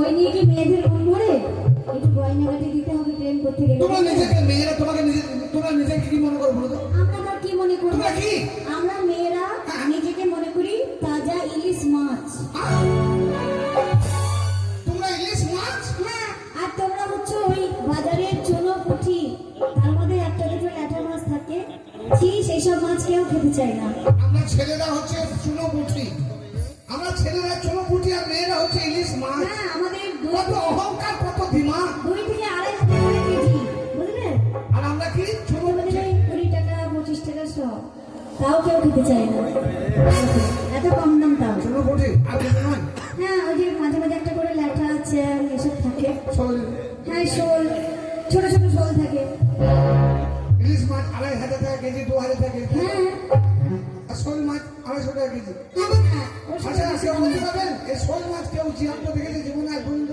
ওই নিয়ে কি মেয়েদের মন একটু গয়নাগাটি দিতে হবে প্রেম করতে গেলে। তোমরা নিজেকে মেয়েরা তোমাকে নিজে তোমরা নিজেকে কি মনে করো বলো তো? আমরা তো কি মনে করি তোমরা কি? আমরা মেয়েরা নিজেকে মনে করি তাজা ইলিশ মাছ। তোমরা ইলিশ মাছ? হ্যাঁ আর তোমরা হচ্ছে ওই বাজারের চুনো পুঁটি তার মধ্যে একটা দুটো ল্যাটা মাছ থাকে। সেই সব মাছ কেউ খেতে চায় না। আমরা ছেলেরা হচ্ছে চুনো পুঁটি আমরা ছেলেরা চুনো পুঁটি আর মেয়েরা হচ্ছে ইলিশ মাছ। হ্যাঁ আমাদের কত অহংকার কত দিমাগ দুই থেকে আড়াই কেজি বুঝলেন আর আমরা কি? চুনো আমাদের পুঁটি কুড়ি টাকা পঁচিশ টাকা সব। তাও কেউ খেতে চায় না। এত কম দাম তাও। চুনো পুঁটি আর নয়? হ্যাঁ ওই যে মাঝে মাঝে একটা করে ল্যাঠা আছে এসব থাকে। হ্যাঁ শোল ছোট ছোট শোল থাকে। ইলিশ মাছ আড়াই হাজার টাকা কেজি দু হাজার টাকা কেজি। হ্যাঁ। আর শোল মাছ আড়াইশো টাকা কেজি। ওর সাথে আচ্ছা কেউ বলতে পারবেন এই শোল মাছ কেউ জিয়ান্ত দেখেছে জীবনে আজ পর্যন্ত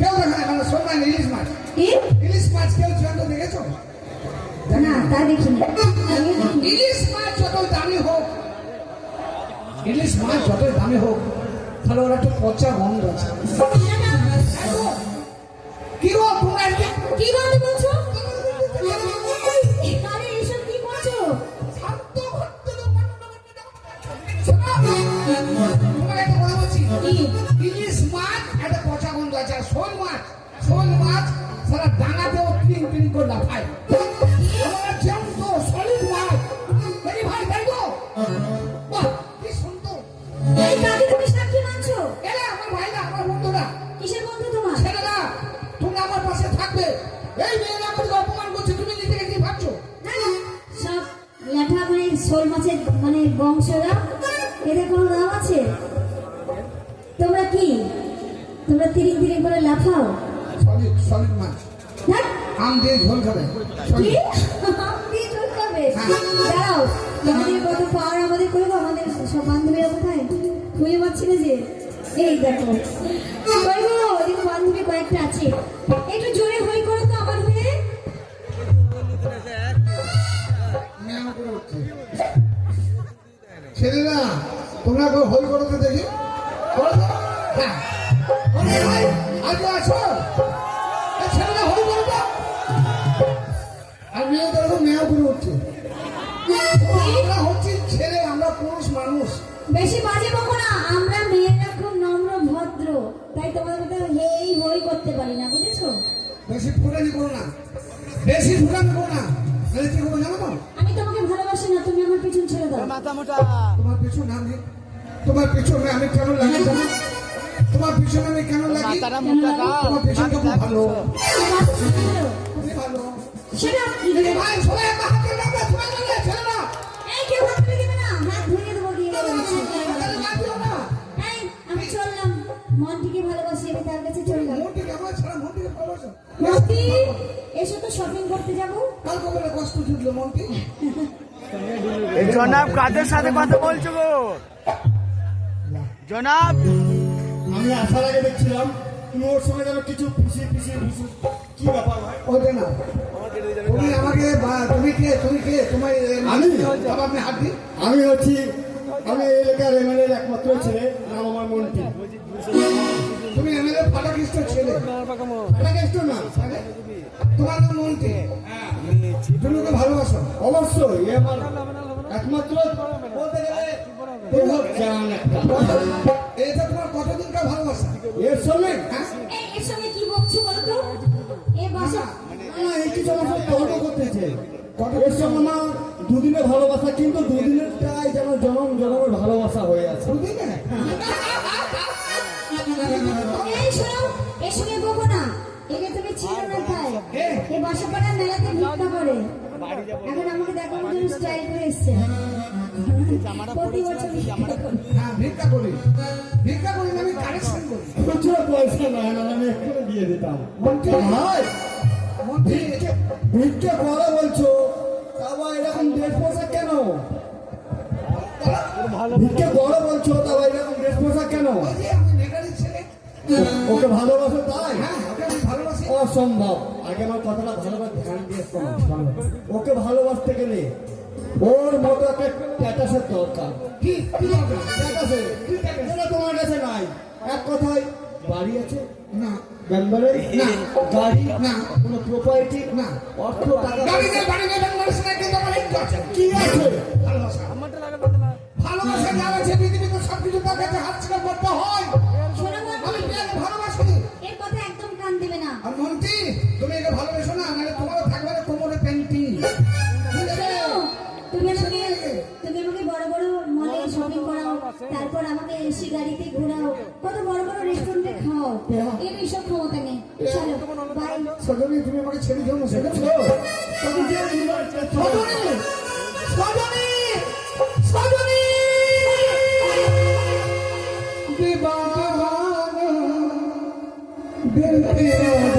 কেউ দেখে না শোল মাছ ইলিশ মাছ। ইলিশ মাছ কেউ জিয়ান্ত দেখেছ? না তা দেখিনি। ইলিশ মাছ যত দামি হোক ইলিশ মাছ যত দামি হোক তাহলে ওরা একটু পচা গন্ধ আছে। কি গো তোমরা কি বলতে লাফায় আমরা জ্যান্ত সলিড মাছ এই ভাই তাই গো বাহ কি সুন্দর। এই কাকে তুমি সাক্ষী মানছো? এরা আমার ভাইরা আমার বন্ধুরা কিসের বন্ধু তোমার? ছেলেরা তোমরা আমার পাশে থাকবে। এই মেয়েরা আমাকে অপমান করছে তুমি নিজেকে কি ভাবছ? না না সব ল্যাঠা মানে শোল মাছের মানে বংশরা এদের কোনো দাম আছে? তোমরা কি? তোমরা তিরিং তিরিং করে লাফাও? সলিড সলিড মাছ। হ্যাঁ আম দিয়ে ঝোল খাবে। দাঁড়াও তোমাদের কত পাওয়ার আমাদের করব? আমাদের সব বান্ধবীরা কোথায়? খুঁজে পাচ্ছি না যে। এই দেখো বেশি ফুটানি করো না। বেশি ফুটানি করো না। তাহলে কি করব জানো আমি তোমাকে ভালোবাসি না তুমি আমার পিছন ছেড়ে দাও। মাথা মোটা। তোমার পিছনে আমি তোমার পিছনে আমি কেন লাগি জানো? তোমার পিছনে আমি কেন লাগি? তোমার পিছনটা খুব ভালো। ভালো। সেটা ভাই সবাই যাব? কাল কবে কষ্ট জুটলো মনটি এই জনাব কাদের সাথে কথা বলছো গো? জনাব! আমি আসার আগে দেখছিলাম তুমি ওর সঙ্গে যেন কিছু পিছিয়ে পিছিয়ে পিছিয়ে কি ব্যাপার ভাই? ওটা না। তুমি আমাকে তুমি কে তুমি কে তোমার আমি? আপনি হাত দিন আমি হচ্ছি আমি এই এলাকার এমএলএর একমাত্র ছেলে নাম আমার মন্টি তুমি এমএলএ ফাটাকিষ্ট ছেলে। ফাটাকেষ্ট না তোমার নাম তুমি ওকে ভালোবাসো অবশ্যই এ আমার একমাত্র বলতে গেলে এটা তোমার কতদিনকার ভালোবাসা? এর সঙ্গে? হ্যাঁ? এর সঙ্গে কি বকছো বলো তো এ বাসা না, এই কিছু আমার তর্ক করতেছে এর সঙ্গে আমার দুদিনে ভালোবাসা কিন্তু দুদিনেরটাই যেন জনম জনমের ভালোবাসা হয়ে আছে। দুদিনে এই শোনো এর সঙ্গে বকো না একে তুমি ছিল না তাই এ। এই মেলাতে ভিক্ষা করে এখন আমাকে দেখানোর জন্য স্টাইল করে এসছে প্রতি বছর ভিক্ষা করে। হ্যাঁ ভিক্ষা করি ভিক্ষা করি আমি কারেকশন করি প্রচুর পয়সা নয় না আমি এক্ষুনি দিয়ে দিতাম ভাই মন্টি ভিক্ষে বলছো তারপর এরকম ড্রেস পোশাক কেন ভিক্ষে করো বলছো তারপর এরকম ড্রেস পোশাক কেন ওকে ভালোবাসো তাই? হ্যাঁ ওকে আমি ভালোবাসি। অসম্ভব। আগে আমার কথাটা ভালোভাবে ধ্যান দিয়ে শোনো। ওকে ভালোবাসতে গেলে ওর মতো একটা স্ট্যাটাসের দরকার। কি? তোমার কাছে নাই। এক কথায় বাড়ি আছে? না। মেম্বারে না। গাড়ি? না। কোনো প্রপার্টি না। অর্থ টাকা গাড়ি নেই বাড়ি নেই বেঙ্গলের সঙ্গে কিন্তু আমার একটু আছে। কি আছে? ভালোবাসা। ভালোবাসা যার আছে পৃথিবীতে সব কিছু তার কাছে হাত আন্টি তুমি এটা ভালোবেসো না মানে তোমারও থাকবে না কোমরে প্যান্টি তুমি আমাকে তুমি আমাকে বড় বড় মলে শপিং করাও তারপর আমাকে এসি গাড়িতে ঘোরাও কত বড় বড় রেস্টুরেন্টে খাও। এর এইসব ক্ষমতা নেই চলো বাই সজনী তুমি আমাকে ছেড়ে দিও না সেটা তো তুমি যে সজনী সজনী সজনী বিবাহ। দিল তেরা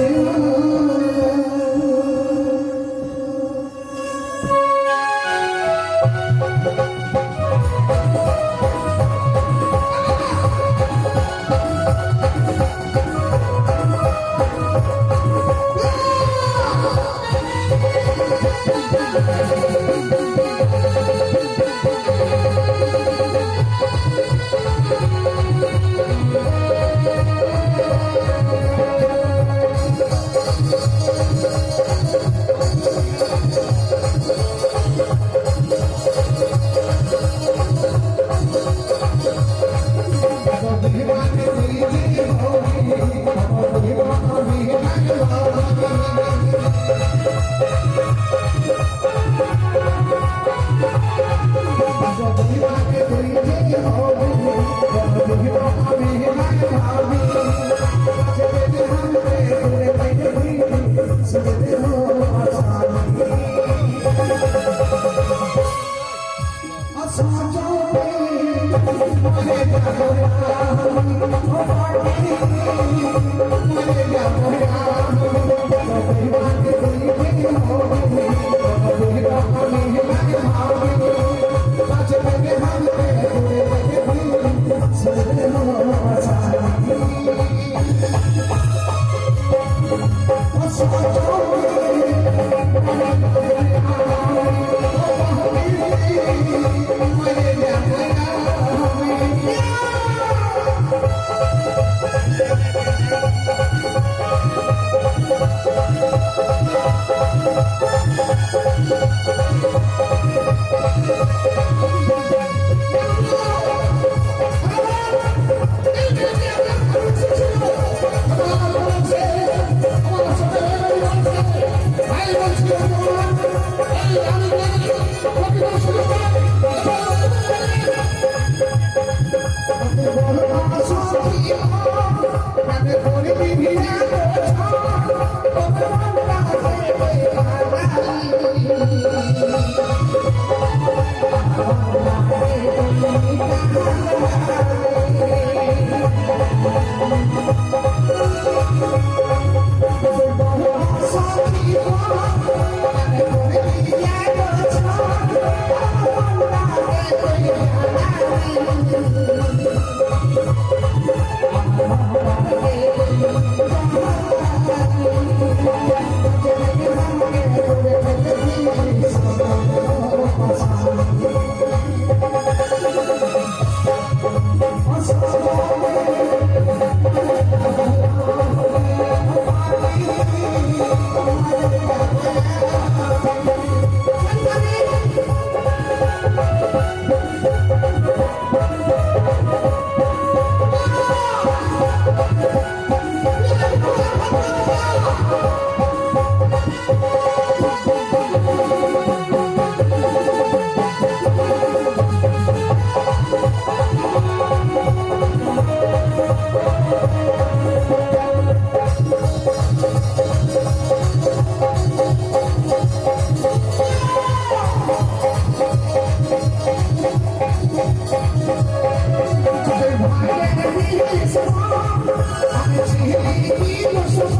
I'm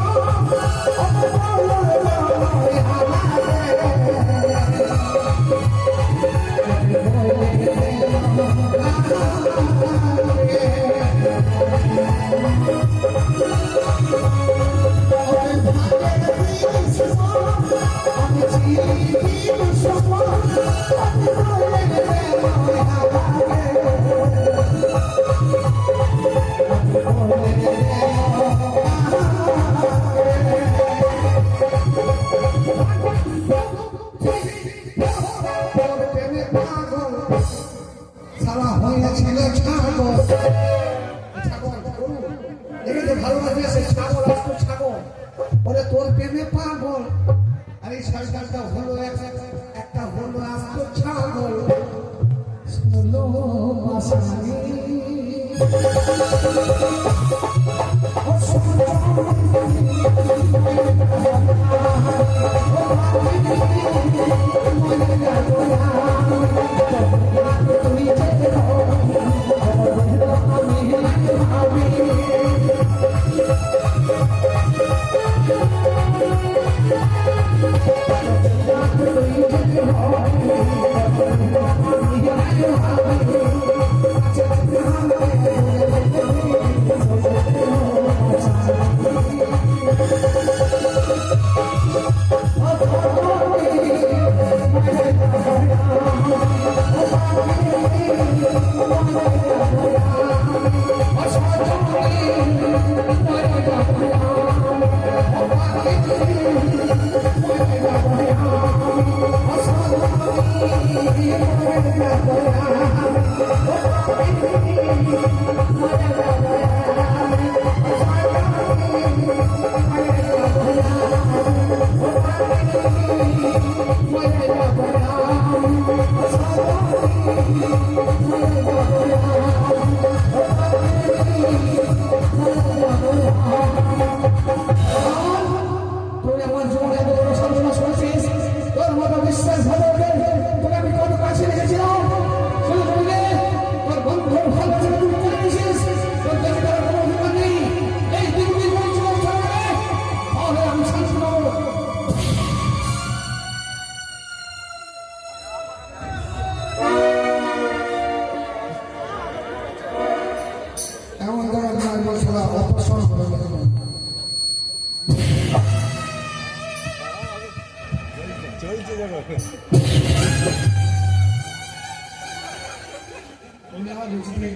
সে ছাগল আসতো ছাগল। ওরে তোর প্রেমে পাগল। আরে, এই সরকারটা হলো এক- একটা হলো আসতো ছাগল। শুনলো বাসানি মতো বিশ্বাস And now there's three